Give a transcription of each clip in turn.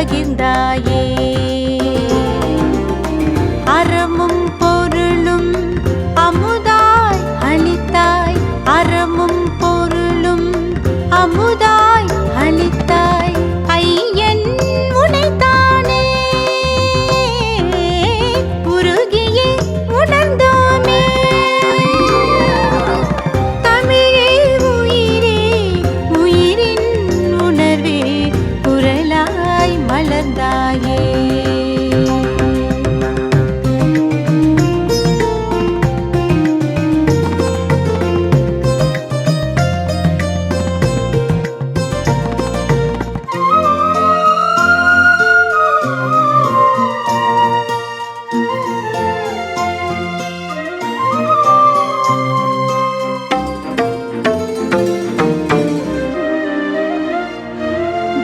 ಆಗಿಂದ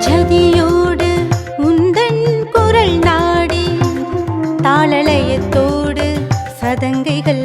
சதியோடு உந்தன் குரல் நாடி தாளலயத்தோடு சதங்கைகள்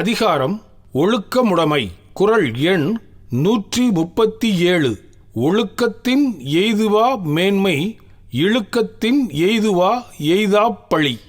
அதிகாரம் ஒழுக்கமுடைமை. குரல் எண் நூற்றி முப்பத்தி ஏழு ஒழுக்கத்தின் எய்துவா மேன்மை இழுக்கத்தின் எய்துவா எய்தாப்பழி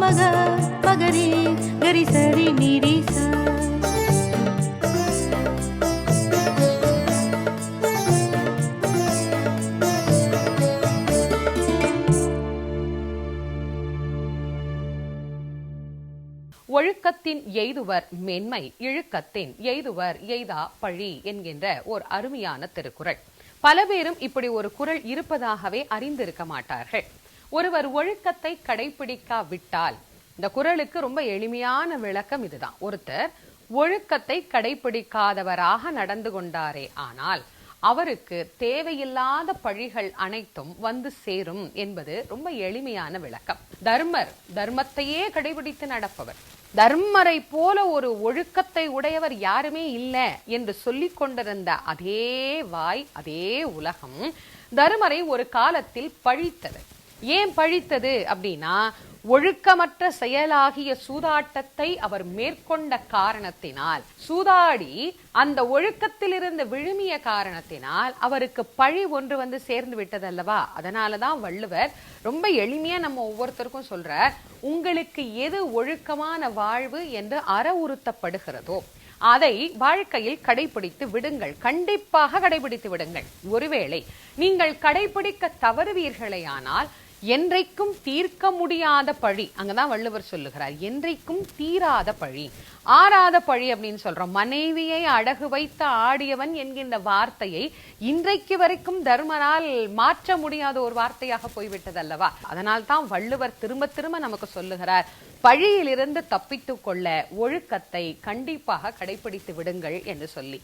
మగ మగరి గరి సరి ஒழுக்கத்தின் எய்துவர் மென்மை இழுக்கத்தின் எய்துவர் எய்தா பழி என்கின்ற ஒரு அருமையான திருக்குறள். பல பேரும் இப்படி ஒரு குரல் இருப்பதாகவே அறிந்திருக்க மாட்டார்கள். ஒருவர் ஒழுக்கத்தை கடைபிடிக்காவிட்டால் இந்த குரலுக்கு ரொம்ப எளிமையான விளக்கம் இதுதான். ஒருத்தர் ஒழுக்கத்தை கடைபிடிக்காதவராக நடந்து கொண்டாரே ஆனால் அவருக்கு தேவையில்லாத பழிகள் அனைத்தும் வந்து சேரும் என்பது ரொம்ப எளிமையான விளக்கம். தர்மர் தர்மத்தையே கடைபிடித்து நடப்பவர். தர்மரை போல ஒரு ஒழுக்கத்தை உடையவர் யாருமே இல்லை என்று சொல்லிக் கொண்டிருந்த அதே வாய் அதே உலகம் தர்மரை ஒரு காலத்தில் பழித்தது. ஏன் பழித்தது அப்படின்னா ஒழுக்கமற்ற செயலாகிய சூதாட்டத்தை அவர் மேற்கொண்ட காரணத்தினால் சூதாடி அந்த ஒழுக்கத்திலிருந்து விழுமிய காரணத்தினால் அவருக்கு பழி ஒன்று வந்து சேர்ந்து விட்டதல்லவா? அதனாலதான் வள்ளுவர் ரொம்ப எளிமையா நம்ம ஒவ்வொருத்தருக்கும் சொல்ற உங்களுக்கு எது ஒழுக்கமான வாழ்வு என்று அறவுறுத்தப்படுகிறதோ அதை வாழ்க்கையில் கடைபிடித்து விடுங்கள். கண்டிப்பாக கடைபிடித்து விடுங்கள். ஒருவேளை நீங்கள் கடைபிடிக்க தவறுவீர்களேயானால் என்றைக்கும் தீர்க்க முடியாத பழி. அங்கதான் வள்ளுவர் சொல்லுகிறார். என்றைக்கும் தீராத பழி. ஆறாத பழி அப்படின்னு சொல்றோம். மனைவியை அடகு வைத்த ஆடியவன் என்கின்ற வார்த்தையை இன்றைக்கு வரைக்கும் தர்மனால் மாற்ற முடியாத ஒரு வார்த்தையாக போய்விட்டது அல்லவா அதனால் தான் வள்ளுவர் திரும்ப திரும்ப நமக்கு சொல்லுகிறார் பழியிலிருந்து தப்பித்துக் கொள்ள ஒழுக்கத்தை கண்டிப்பாக கடைபிடித்து விடுங்கள் என்று சொல்லி.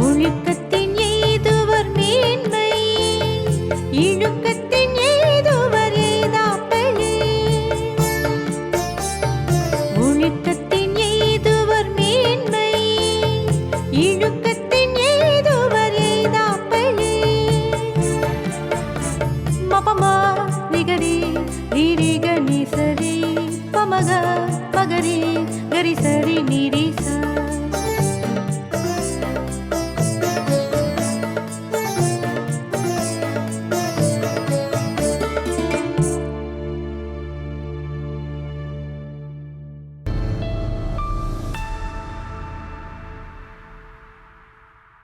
ஒழுக்கத்தின் எய்துவர் மேன்மை இழுக்கத்தின் எய்துவர் எய்தாப்பழி ஒழுக்கத்தின் எய்துவர்